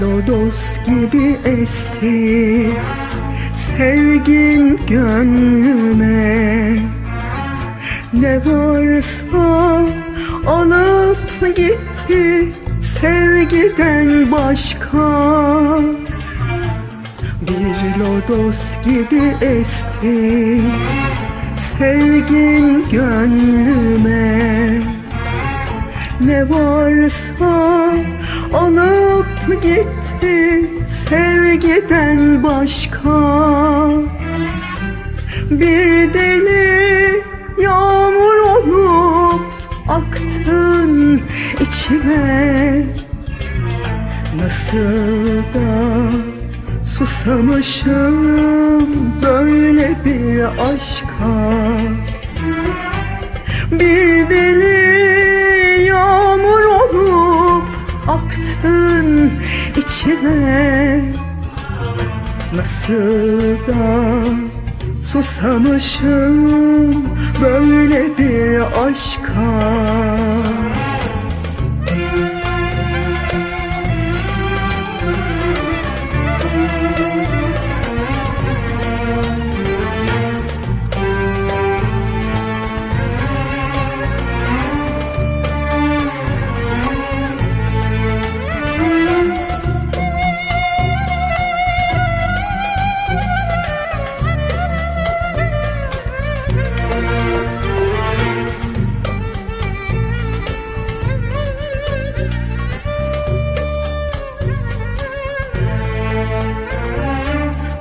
lodos gibi esti Sevgin gönlüme. Ne varsa alıp gitti Sevgiden başka. Bir lodos gibi esti Sevgin gönlüme. Ne varsa alıp gitti sevgiden başka. Bir deli yağmur olup aktın içime. Nasıl da susamışım böyle bir aşka. Bir deli içime Nasıl da susamışım böyle bir aşka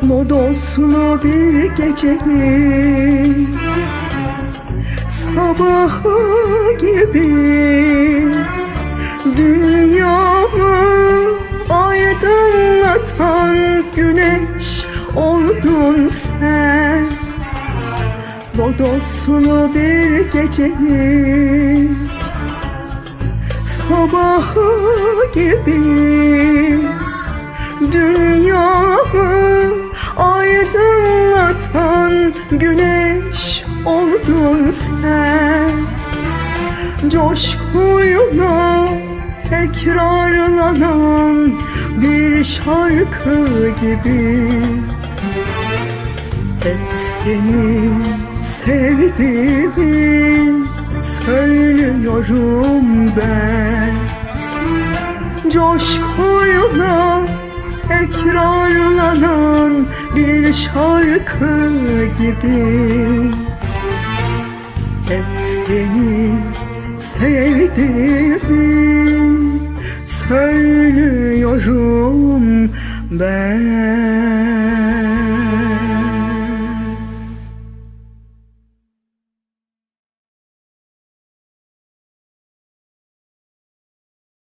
Lodoslu bir geceyi Sabahı gibi Dünyamı aydınlatan güneş oldun sen. Lodoslu bir geceyi Sabahı gibi oldun sen. Coşkuyla tekrarlanan bir şarkı gibi. Hep seni sevdiğimi söylüyorum ben. Coşkuyla tekrarlanan bir şarkı gibi sevdiğimi söylüyorum ben